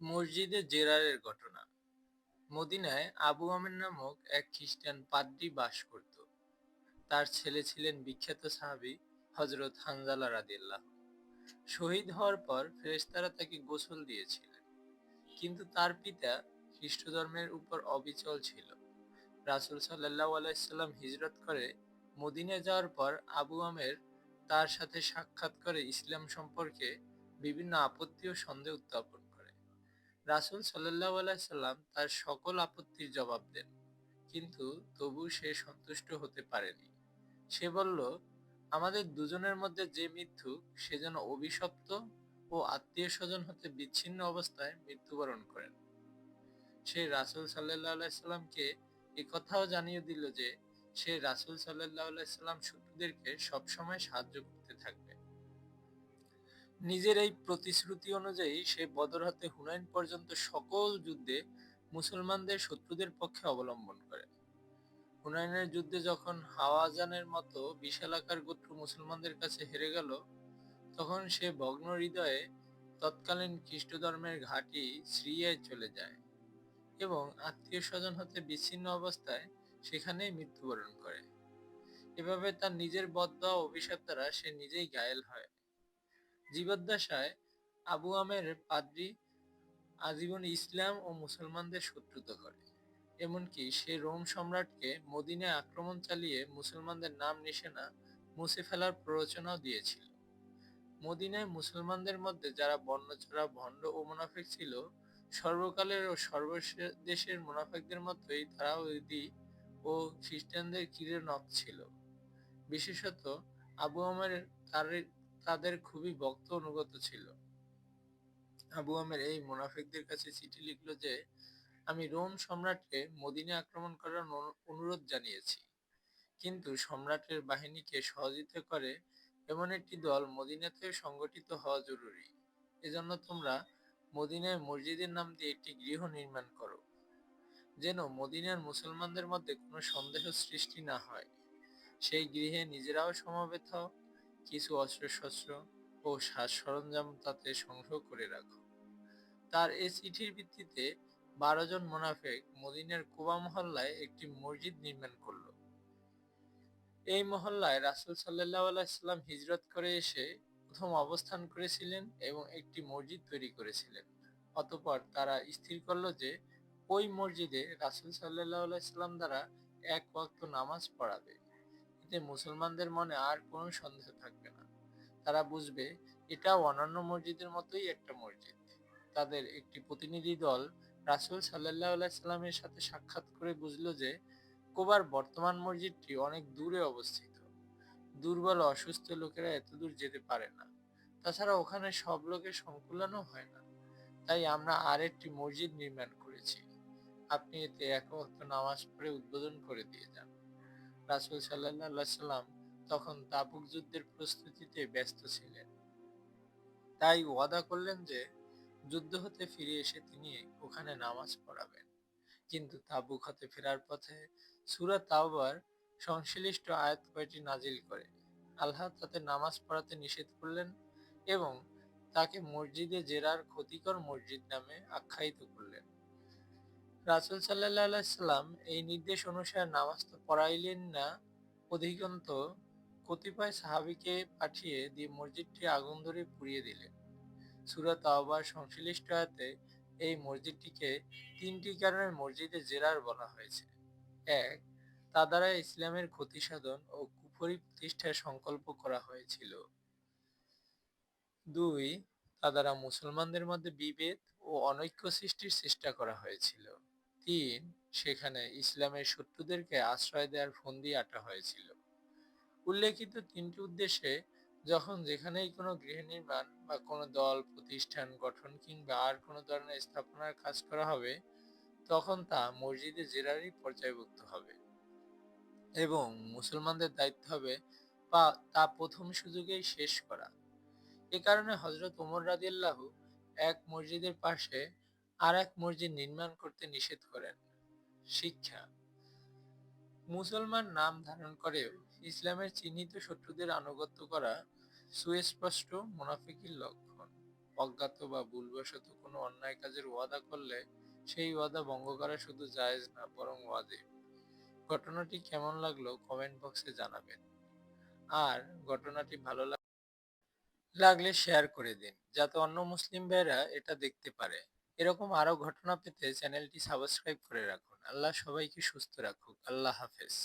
মসজিদে জেরারের ঘটনা। মদিনায় আবু আমের নামক এক খ্রিস্টান পাদ্রী বাস করত। তার ছেলে ছিলেন বিখ্যাত সাহাবী হজরত হানজালা রাদিয়াল্লাহ শহীদ হওয়ার পর ফেরেশতারা তাকে গোসল দিয়েছিলেন। কিন্তু তার পিতা খ্রিস্ট ধর্মের উপর অবিচল ছিল। রাসুল সাল্লাল্লাহু আলাইহি সাল্লাম হিজরত করে মদিনায় যাওয়ার পর আবু আমের তার সাথে সাক্ষাৎ করে ইসলাম সম্পর্কে বিভিন্ন আপত্তি ও সন্দেহ উত্থাপন রাসূল সাল্লাল্লাহু আলাইহি সাল্লাম তার সকল আপত্তির জবাব দেন, কিন্তু তবু সে সন্তুষ্ট হতে পারেনি। সে বলল, আমাদের দুজনের মধ্যে যে মিথ্যুক, সে যেন অভিশপ্ত ও আত্মীয় স্বজন হতে বিচ্ছিন্ন অবস্থায় মৃত্যুবরণ করেন। সে রাসূল আলাইহি সাল্লামকে এ কথাও জানিয়ে দিল যে, সে রাসূল সাল্লাল্লাহু আলাইহি সাল্লাম শত্রুদেরকে সবসময় সাহায্য করতে থাকবে। নিজের এই প্রতিশ্রুতি অনুযায়ী সে বদর হতে হুনাইন পর্যন্ত সকল যুদ্ধে মুসলমানদের শত্রুদের পক্ষে অবলম্বন করে। হুনাইনের যুদ্ধে যখন হাওয়াজানের মতো বিশালাকার গোত্র মুসলমানদের কাছে হেরে গেল, তখন সে ভগ্ন হৃদয়ে তৎকালীন খ্রিস্ট ধর্মের ঘাঁটি সিরিয়ায় চলে যায় এবং আত্মীয় স্বজন হতে বিচ্ছিন্ন অবস্থায় সেখানেই মৃত্যুবরণ করে। এভাবে তার নিজের বদয়া অভিশাপ দ্বারা সে নিজেই ঘায়েল হয়। জীবদ্দশায় আবু আমের পাদ্রী আজীবন ইসলাম ও মুসলমানদের শত্রুতা করে। এমনকি সে রোম সম্রাটকে মদিনায় আক্রমণ চালিয়ে মুসলমানদের নাম নিশানা মুছে ফেলার প্ররোচনাও দিয়েছিল। মদিনায় মুসলমানদের মধ্যে যারা বর্ণচোরা, ভণ্ড ও মুনাফিক ছিল, সর্বকালের ও সর্বদেশের মুনাফিকদের মতোই তারাও ইহুদি ও খ্রিস্টানদের কিরে নখ ছিল। বিশেষত আবু আমের তাদের খুবই ভক্ত অনুগত ছিল। আবু আমের এই মুনাফিকদের কাছে চিঠি লিখলো যে, আমি রোম সম্রাটকে মদিনে আক্রমণ করার অনুরোধ জানিয়েছি। কিন্তু সম্রাটের বাহিনীকে সহযোগিতা করে এমন একটি দল মদিনাতে সংগঠিত হওয়া জরুরি। এজন্য তোমরা মদিনায় মসজিদের নাম দিয়ে একটি গৃহ নির্মাণ করো। যেন মদিনার মুসলমানদের মধ্যে কোনো সন্দেহ সৃষ্টি না হয়। সেই গৃহে নিজেরাও সমবেত কিছু অস্ত্রশস্ত্র ও সাজ সরঞ্জাম তাতে সংগ্রহ করে রাখো। তার এ চিঠির ভিত্তিতে বারো জন মোনাফেক মদিনার কুবা মহল্লায় একটি মসজিদ নির্মাণ করল। এই মহল্লায় রাসুল সাল্লাহ আলাইসাল্লাম হিজরত করে এসে প্রথম অবস্থান করেছিলেন এবং একটি মসজিদ তৈরি করেছিলেন। অতপর তারা স্থির করল যে ওই মসজিদে রাসুল সাল্লাহ আলাইসাল্লাম দ্বারা এক ওয়াক্ত নামাজ পড়াবে। এতে মুসলমানদের মনে আর কোনো সন্দেহ থাকবে না। তারা বুঝবে এটা অন্যান্য মসজিদের মতোই একটা মসজিদ। তাদের একটি প্রতিনিধি দল রাসুল সাল্লাহ আলাইসাল্লামের সাথে সাক্ষাৎ করে বুঝলো যে কোবার বর্তমান মসজিদটি অনেক দূরে অবস্থিত। দুর্বল অসুস্থ লোকেরা এত দূর যেতে পারে না। তাছাড়া ওখানে সব লোকের সংকুলনও হয় না। তাই আমরা আর একটি মসজিদ নির্মাণ করেছি। আপনি এতে এক নামাজ পড়ে উদ্বোধন করে দিয়ে যান। রাসুল সাল্লাহ সাল্লাম তখন তাবুক যুদ্ধের প্রস্তুতিতে ব্যস্ত ছিলেন। তাই ওয়াদা করলেন যে, যুদ্ধ হতে ফিরে এসে তিনি ওখানে নামাজ পড়াবেন। কিন্তু তাবুক হতে ফেরার পথে সুরা তাওবার সংশ্লিষ্ট আয়াত কয়টি নাজিল করে? আল্লাহ তাতে নামাজ পড়াতে নিষেধ করলেন এবং তাকে মসজিদে জেরার ক্ষতিকর মসজিদ নামে আখ্যায়িত করলেন। রাসুল সাল্লাহ সাল্লাম এই নির্দেশ অনুসারে নামাজ তো পড়াইলেন না, অধিকন্ত কতিপয় সাহাবিকে পাঠিয়ে দিয়ে মসজিদটি আগুন ধরে পুড়িয়ে দিলেন। সুরাত আহবার সংশ্লিষ্ট আয়াতে এই মসজিদটিকে তিনটি কারণে মসজিদে জেরার বলা হয়েছে। এক, তা দ্বারা ইসলামের ক্ষতি সাধন ও কুফরি প্রতিষ্ঠার সংকল্প করা হয়েছিল। দুই, তা দ্বারা মুসলমানদের মধ্যে বিভেদ ও অনৈক্য সৃষ্টির চেষ্টা করা হয়েছিল। তিন সেখানে ইসলামের শত্রুদেরকে আশ্রয় দেওয়ার ফন্দি আটা হয়েছিল। উল্লেখিত তিনটি উদ্দেশ্যে যখন যেখানেই কোনো গৃহ নির্মাণ বা কোনো দল, প্রতিষ্ঠান, গঠন কিংবা আর কোনো ধরনের স্থাপনার কাজ করা হবে, তখন তা মসজিদে জেরারই পর্যায়ভুক্ত হবে এবং মুসলমানদের দায়িত্ব হবে বা তা প্রথম সুযোগেই শেষ করা। এ কারণে হজরত ওমর রাদিয়াল্লাহু এক মসজিদের পাশে আর এক মসজিদ নির্মাণ করতে নিষেধ করেন। শিক্ষা। মুসলমান নাম ধারণ করেও ইসলামের চিহ্নিত শত্রুদের আনুগত্য করা সুস্পষ্ট মুনাফিকির লক্ষণ। অজ্ঞাত বা ভুলবশত কোনো অন্যায় কাজের ওয়াদা করলে সেই ওয়াদা ভঙ্গ করা শুধু জায়েজ না, বরং ওয়াজিব। ঘটনাটি কেমন লাগল কমেন্ট বক্সে জানাবেন। আর ঘটনাটি ভালো লাগ- লাগলে শেয়ার করে দিন, যাতে অন্য মুসলিম ভাইরা এটা দেখতে পারে। এরকম আরও ঘটনা পেতে চ্যানেলটি সাবস্ক্রাইব করে রাখুন। আল্লাহ সবাইকে সুস্থ রাখুক। আল্লাহ হাফেজ।